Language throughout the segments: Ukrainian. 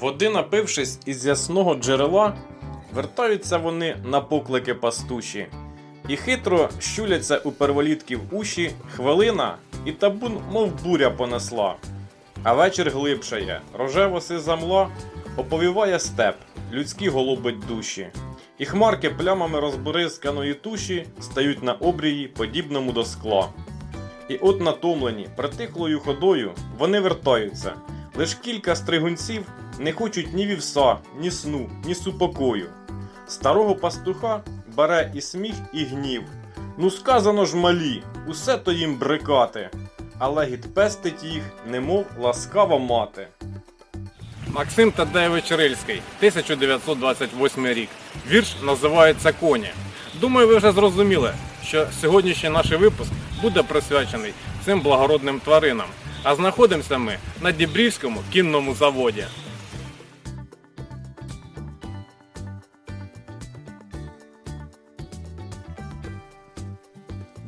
Води напившись із ясного джерела, вертаються вони на поклики пастуші, і хитро щуляться у перволітків уші хвилина, і табун, мов буря понесла. А вечір глибшає, рожево сиза мла, оповіває степ, людські голубить душі. І хмарки плямами розборисканої туші стають на обрії, подібному до скла. І от натомлені, притихлою ходою, вони вертаються. Лиш кілька стригунців не хочуть ні вівса, ні сну, ні супокою. Старого пастуха бере і сміх, і гнів. Ну сказано ж малі, усе то їм брикати, але гідпестить їх, немов ласкава мати. Максим Тадеєвич Рильський, 1928 рік. Вірш називається Коні. Думаю, ви вже зрозуміли, що сьогоднішній наш випуск буде присвячений цим благородним тваринам. А знаходимося ми на Дібрівському кінному заводі.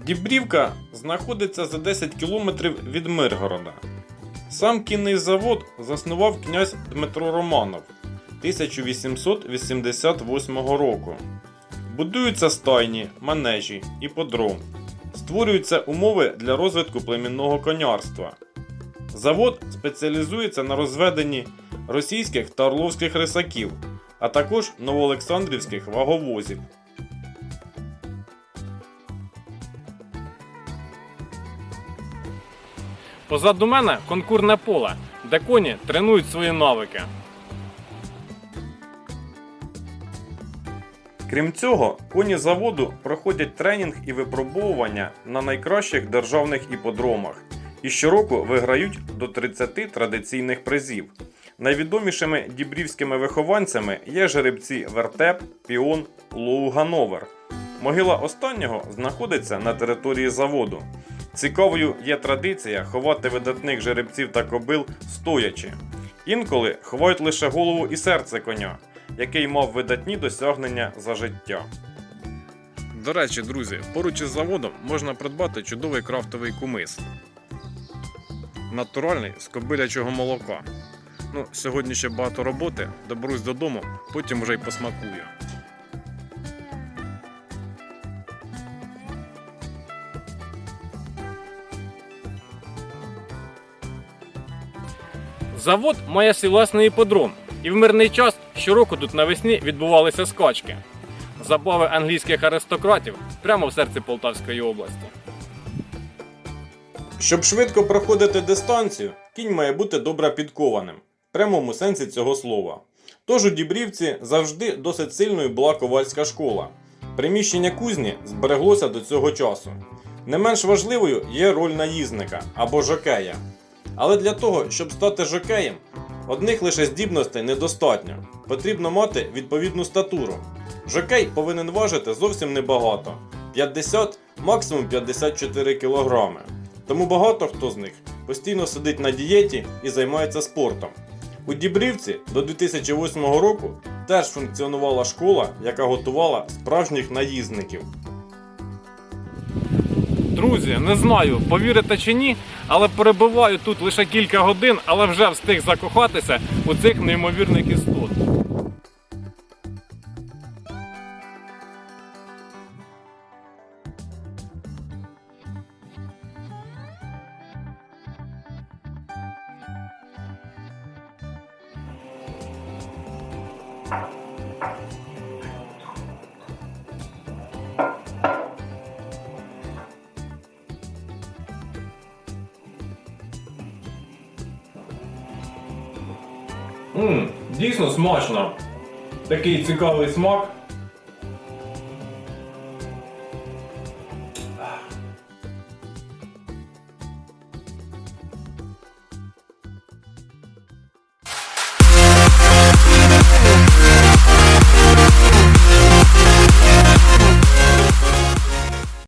Дібрівка знаходиться за 10 кілометрів від Миргорода. Сам кінний завод заснував князь Дмитро Романов 1888 року. Будуються стайні, манежі, іподром. Створюються умови для розвитку племінного конярства. Завод спеціалізується на розведенні російських та орловських рисаків, а також новоолександрівських ваговозів. Позаду мене конкурне поле, де коні тренують свої навики. Крім цього, коні заводу проходять тренінг і випробовування на найкращих державних іподромах і щороку виграють до 30 традиційних призів. Найвідомішими дібрівськими вихованцями є жеребці Вертеп, Піон, Лоу-Гановер. Могила останнього знаходиться на території заводу. Цікавою є традиція ховати видатних жеребців та кобил стоячи. Інколи ховають лише голову і серце коня, який мав видатні досягнення за життя. До речі, друзі, поруч із заводом можна придбати чудовий крафтовий кумис. Натуральний з кобилячого молока. Ну, сьогодні ще багато роботи, доберусь додому, потім вже й посмакую. Завод має свій власний іподром, і в мирний час щороку тут навесні відбувалися скачки. Забави англійських аристократів прямо в серці Полтавської області. Щоб швидко проходити дистанцію, кінь має бути добре підкованим, в прямому сенсі цього слова. Тож у Дібрівці завжди досить сильною була ковальська школа. Приміщення кузні збереглося до цього часу. Не менш важливою є роль наїзника або жокея. Але для того, щоб стати жокеєм, одних лише здібностей недостатньо. Потрібно мати відповідну статуру. Жокей повинен важити зовсім небагато 50, максимум 54 кілограми. Тому багато хто з них постійно сидить на дієті і займається спортом. У Дібрівці до 2008 року теж функціонувала школа, яка готувала справжніх наїзників. Друзі, не знаю, повірите чи ні, але перебуваю тут лише кілька годин, але вже встиг закохатися у цих неймовірних істот. Ммм, дійсно смачно. Такий цікавий смак.